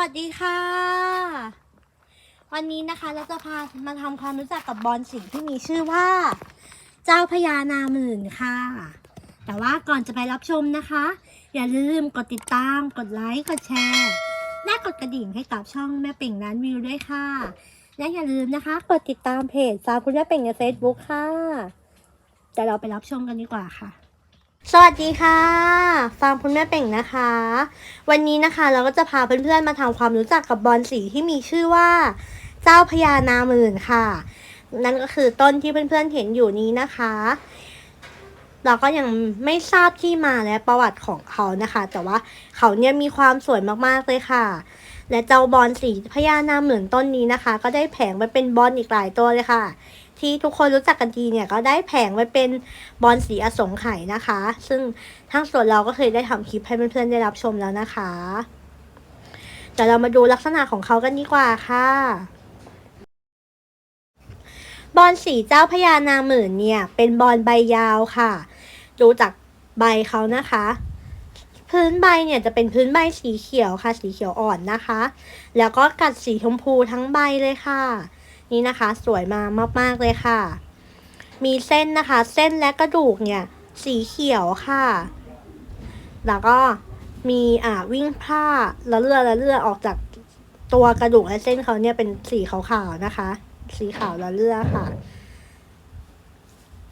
วัสดีค่ะ วันนี้นะคะเราจะพามาทำความรู้จักกับบอลสีที่มีชื่อว่า เจ้าพญานาหมื่นค่ะ แต่ว่าก่อนจะไปรับชมนะคะ อย่าลืมกดติดตาม กดไลค์ กดแชร์ และกดกระดิ่งให้กับช่องแม่เป่งร้านวิวด้วยค่ะ และอย่าลืมนะคะ กดติดตามเพจฟาคุณแม่เป่งใน Facebook ค่ะ แต่เราไปรับชมกันดีกว่าค่ะ สวัสดีค่ะฟาร์มคุณแม่เป่งนะคะ วันนี้นะคะเราก็จะพาเพื่อนๆมาทำความรู้จักกับบอลสีที่มีชื่อว่า เจ้าพญานาหมื่นค่ะ นั่นก็คือต้นที่เพื่อนๆเห็นอยู่นี้นะคะ เราก็ยังไม่ทราบที่มาและประวัติของเขานะคะ แต่ว่าเขาเนี่ยมีความสวยมากๆเลยค่ะ และเจ้าบอลสีพญานาเหมื่นต้นนี้นะคะ ก็ได้แผงไปเป็นบอลอีกหลายตัวเลยค่ะ ที่ทุกคนรู้จักกันดีเนี่ยก็ได้แผงไว้เป็นบอลสีอสงไขยนะคะ ซึ่งทางส่วนเราก็เคยได้ทำคลิปให้เพื่อนๆได้รับชมแล้วนะคะเดี๋ยวเรามาดูลักษณะของเขากันดีกว่าค่ะบอลสีเจ้าพญานางหมื่นเนี่ย เป็นบอลใบยาวค่ะ ดูจากใบเขานะคะ พื้นใบเนี่ยจะเป็นพื้นใบสีเขียวค่ะ สีเขียวอ่อนนะคะ แล้วก็กัดสีชมพูทั้งใบเลยค่ะ นี่นะคะ สวยมามากๆเลยค่ะ มีเส้นนะคะ เส้นและกระดูกเนี่ย สีเขียวค่ะ แล้วก็มีอ่าวิ่งผ้าละเลือละเลือออกจากตัวกระดูกและเส้นเขาเนี่ยเป็นสีขาวๆนะคะ สีขาวละเลือค่ะ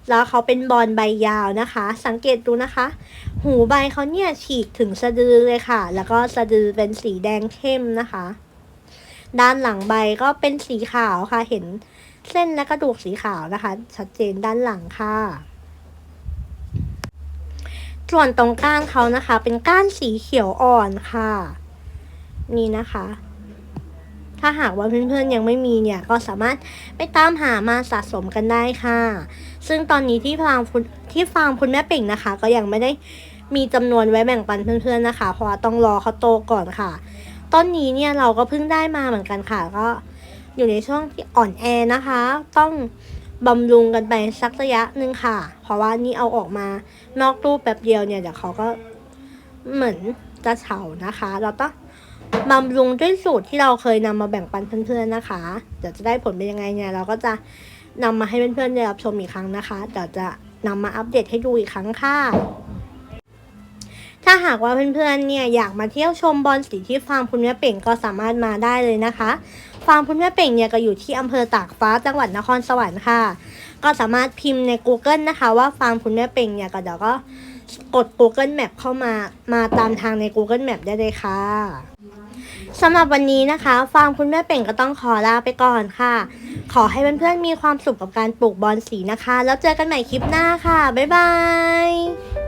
แล้วเขาเป็นบอลใบยาวนะคะ สังเกตดูนะคะ หูใบเขาเนี่ยฉีกถึงสะดือเลยค่ะ แล้วก็สะดือเป็นสีแดงเข้มนะคะ ด้านหลังใบก็เป็นสีขาวค่ะ เห็นเส้นและกระดูกสีขาวนะคะ ชัดเจนด้านหลังค่ะ ส่วนตรงก้านเขานะคะ เป็นก้านสีเขียวอ่อนค่ะ นี่นะคะ ถ้าหากว่าเพื่อนๆยังไม่มีเนี่ยก็สามารถไปตามหามาสะสมกันได้ค่ะ ซึ่งตอนนี้ที่ฟาร์มคุณที่ฟาร์มคุณแม่เป่งนะคะ ก็ยังไม่ได้มีจำนวนไว้แบ่งปันเพื่อนๆนะคะ เพราะว่าต้องรอเขาโตก่อนค่ะ ต้นนี้เนี่ยเราก็เพิ่งได้มาเหมือนกันค่ะ ก็อยู่ในช่วงที่อ่อนแอนะคะ ต้องบำรุงกันไปสักระยะหนึ่งค่ะ เพราะว่านี่เอาออกมานอกรูปแป๊บเดียวเนี่ยเดี๋ยวเขาก็เหมือนจะเฉานะคะ เราต้อง บำรุงด้วยสูตรที่เราเคยนำมาแบ่งปันเพื่อนๆนะคะ เดี๋ยวจะได้ผลเป็นยังไงเนี่ยเราก็จะนำมาให้เพื่อนๆได้รับชมอีกครั้งนะคะเดี๋ยวจะนำมาอัปเดตให้ดูอีกครั้งค่ะถ้าหากว่าเพื่อนๆ เนี่ยอยากมาเที่ยวชมบอลสีที่ฟาร์มคุณแม่เป่งก็สามารถมาได้เลยนะคะ ฟาร์มคุณแม่เป่งเนี่ยก็อยู่ที่อำเภอตากฟ้าจังหวัดนครสวรรค์ค่ะ ก็สามารถพิมพ์ใน Google นะคะ ว่าฟาร์มคุณแม่เป่งเนี่ยก็เดี๋ยวก็ กด Google Map เข้ามา มาตามทางใน Google Map ได้เลยค่ะสำหรับวันนี้นะคะ ฟาร์มคุณแม่เป่งก็ต้องขอลาไปก่อนค่ะ ขอให้เพื่อนๆมีความสุขกับการปลูกบอลสีนะคะ แล้วเจอกันใหม่คลิปหน้าค่ะ บ๊ายบาย